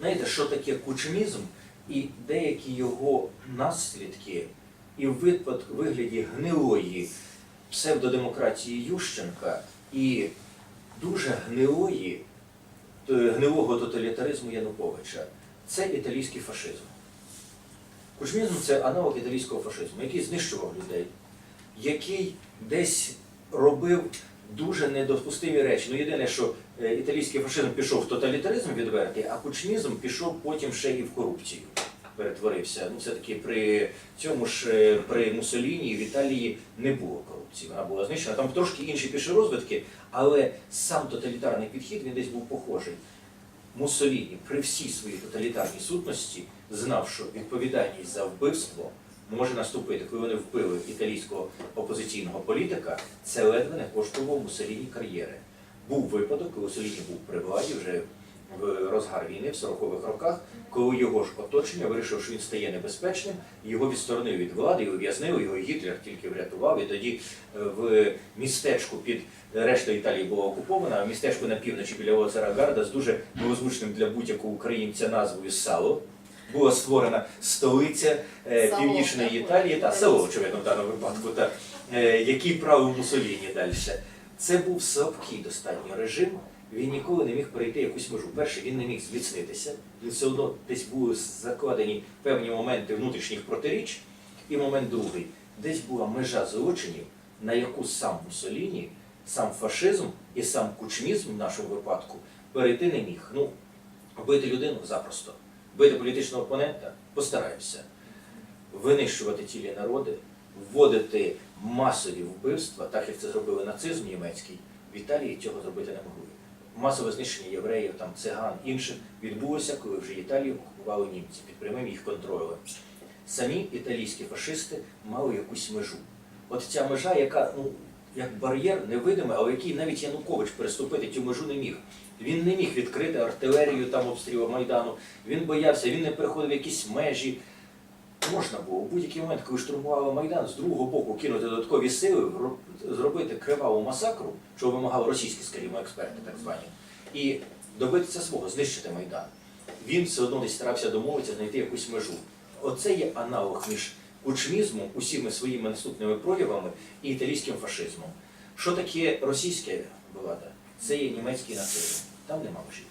знаєте, що таке кучмізм і деякі його наслідки, і в вигляді гнилої псевдодемократії Ющенка і дуже гнилої, е, гнилого тоталітаризму Януковича. Це італійський фашизм. Кучмізм це аналог італійського фашизму, який знищував людей, який десь робив дуже недопустимі речі. Ну, єдине, що е, італійський фашизм пішов в тоталітаризм відвертий, а кучмізм пішов потім ще і в корупцію. Перетворився. Ну, все-таки при цьому ж е, при Муссоліні в Італії не було корупції, вона була знищена. Там трошки інші пішли розвитки, але сам тоталітарний підхід він десь був похожий. Муссоліні при всій своїй тоталітарній сутності знав, що відповідальність за вбивство може наступити, коли вони вбили італійського опозиційного політика, це ледве не коштувало Муссоліні кар'єри. Був випадок, коли Муссоліні був при владі вже в розгар війни в 40-х роках, коли його ж оточення вирішив, що він стає небезпечним, його відсторонив від влади і ув'язнив, його Гітлер тільки врятував. І тоді е, в містечку під решта Італії була окупована, а в містечку на півночі біля озера Гарда з дуже милозвучним для будь-якого українця назвою Сало. Була створена столиця е, північної Італії та село, очевидно, в даному випадку, та, е, який правив Мусоліні далі. Це був слабкий достатньо режим. Він ніколи не міг перейти якусь межу. Перше, він не міг зміцнитися. Він все одно десь були закладені певні моменти внутрішніх протиріч. І момент другий, десь була межа злочинів, на яку сам Мусоліні, сам фашизм і сам кучмізм в нашому випадку перейти не міг. Ну, вбити людину запросто, вбити політичного опонента постараємося. Винищувати цілі народи, вводити масові вбивства, так як це зробили нацизм німецький, в Італії цього зробити не могли. Масове знищення євреїв, там, циган, інших відбулося, коли вже Італію окупували німці під прямим їх контролем. Самі італійські фашисти мали якусь межу. От ця межа, яка ну, як бар'єр невидимий, але який навіть Янукович переступити цю межу не міг. Він не міг відкрити артилерію там обстрілу Майдану, він боявся, він не переходив якісь межі. Можна було у будь-який момент, коли штурмували Майдан, з другого боку кинути додаткові сили, зробити криваву масакру, що вимагали російські, скажімо, експерти, так звані, і добитися свого, знищити Майдан. Він все одно десь старався домовитися, знайти якусь межу. Оце є аналог між кучмізмом, усіми своїми наступними проявами і італійським фашизмом. Що таке російська влада? Це є німецький нацизм. Там нема межі.